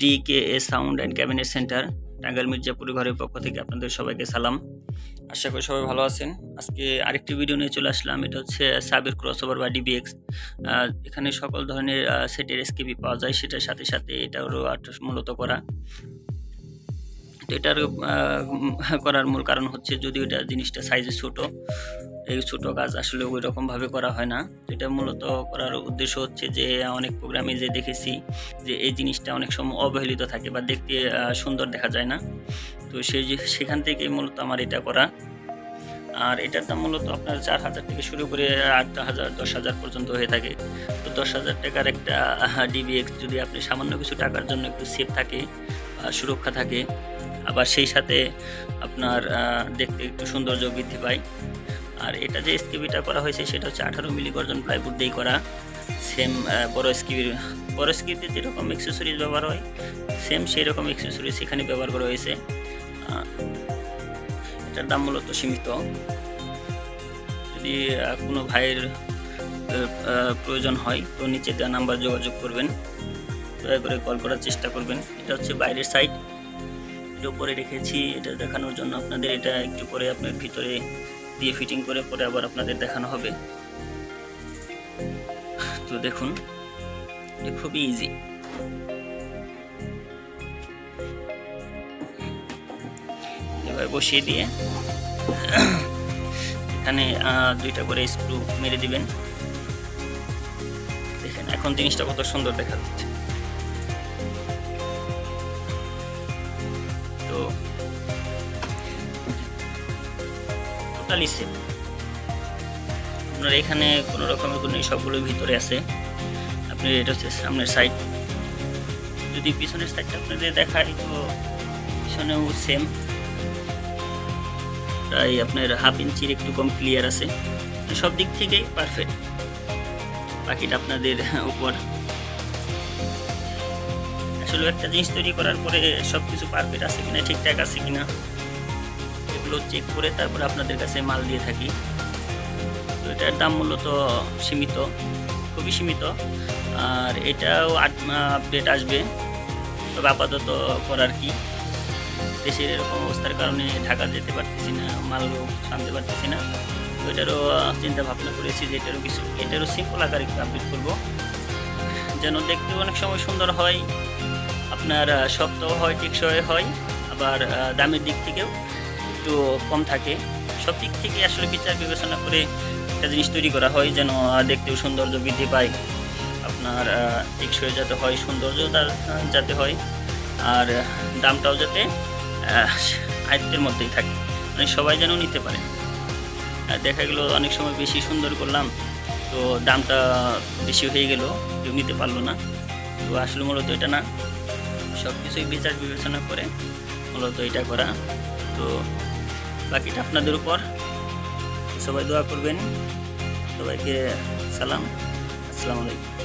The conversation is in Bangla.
D K sound and cabinet centre Tangail Mirzapuri ঘরের পক্ষ থেকে আপনাদের সবাইকে সালাম। আশা করি সবাই ভালো আছেন। আজকে আরেকটি ভিডিও নিয়ে চলে আসলাম। এটা হচ্ছে সাবের ক্রসওভার বা ডিবিএক্স এখানে সকল ধরনের সেটের এসকেপি পাওয়া যায়। সেটার সাথে সাথে এটারও মূলত করা। তো এটার করার মূল কারণ হচ্ছে যদি এটা জিনিসটা সাইজে ছোট এই ছোট কাজ আসলে ওই রকমভাবে করা হয় না। এটা মূলত করার উদ্দেশ্য হচ্ছে যে, অনেক প্রোগ্রামে যে দেখেছি যে, এই জিনিসটা অনেক সময় অবহেলিত থাকে বা দেখতে সুন্দর দেখা যায় না। তো সেই সেখান থেকে মূলত আমার এটা করা। আর এটার দাম মূলত আপনার চার হাজার থেকে শুরু করে আট হাজার, দশ হাজার পর্যন্ত হয়ে থাকে। তো দশ হাজার টাকার একটা ডিবিএক্স যদি আপনি সামান্য কিছু টাকার জন্য একটু সেফ থাকে সুরক্ষা থাকে, আবার সেই সাথে আপনার দেখতে একটু সৌন্দর্য বৃদ্ধি পায় আর এটা যে স্কিবিটা করা হয়েছে সেটা হচ্ছে আঠারো মিলি গর্জন প্লাইউড দিয়েই করা। সেম বড় স্কিবির বড় স্কিবিতে যেরকম এক্সেসরিজ ব্যবহার হয় সেম সেই রকম এক্সেসরিজ এখানে ব্যবহার করা হয়েছে। এটার দাম মূলত সীমিত। যদি কোনো ভাইয়ের প্রয়োজন হয়, তো নিচে দেওয়া নাম্বার যোগাযোগ করবেন। দয়া করে কল করার চেষ্টা করবেন। এটা হচ্ছে বাইরের সাইড এটা উপরে রেখেছি, এটা দেখানোর জন্য আপনাদের। এটা একটু পরে আপনার ভিতরে দিয়ে ফিটিং করে পরে আবার আপনাদের দেখানো হবে। তো দেখুন এটা খুবই ইজি এবার বসিয়ে দিয়ে এখানে দুইটা করে স্ক্রু মেরে দিবেন। দেখেন, এখন জিনিসটা কত সুন্দর দেখা যাচ্ছে। টোটালি সেম আপনার এখানে কোনো রকমের কোনো সবগুলো ভিতরে আছে? আপনি এটা হচ্ছে সামনের সাইড যদি পিছনের সাইডটা আপনাদের দেখাই, তো পিছনেও সেম প্রায় আপনার হাফ ইঞ্চির একটু কম ক্লিয়ার আছে। সব দিক থেকেই পারফেক্ট বাকিটা আপনাদের উপর। আসলে একটা জিনিস তৈরি করার পরে সব কিছু পারফেক্ট আছে কিনা, ঠিকঠাক আছে কিনা এগুলো চেক করে তারপরে আপনাদের কাছে মাল দিয়ে থাকি। তো এটার দাম মূলত সীমিত, খুবই সীমিত। আর এটাও আপডেট আসবে। তবে আপাতত করার কি। দেশের এরকম অবস্থার কারণে ঢাকা যেতে পারতেছি না, মাল আনতে পারতেছি না। তো এটারও চিন্তা ভাবনা করেছি যে এটারও কিছু, এটারও সিম্পল আকারে আপডেট করব। যেন দেখতে অনেক সময় সুন্দর হয়। আপনার শক্তও হয়, টেকসই হয়। আবার দামের দিক থেকেও একটু কম থাকে। সব দিক থেকে আসলে বিচার বিবেচনা করে একটা জিনিস তৈরি করা হয় যেন দেখতেও সৌন্দর্য বৃদ্ধি পায়। আপনার টেকসই যাতে হয় সৌন্দর্য তার যাতে হয়, আর দামটাও যাতে আয়ত্তের মধ্যেই থাকে। মানে সবাই যেন নিতে পারে। আর দেখা গেলো অনেক সময় বেশি সুন্দর করলাম, তো দামটা বেশি হয়ে গেল, কেউ নিতে পারল না। তো আসলে মূলত এটা না। সব কিছুই বিচার বিবেচনা করে মূলত এটা করা। তো বাকিটা আপনাদের উপর। সবাই দোয়া করবেন। সবাইকে সালাম। আসসালামু আলাইকুম।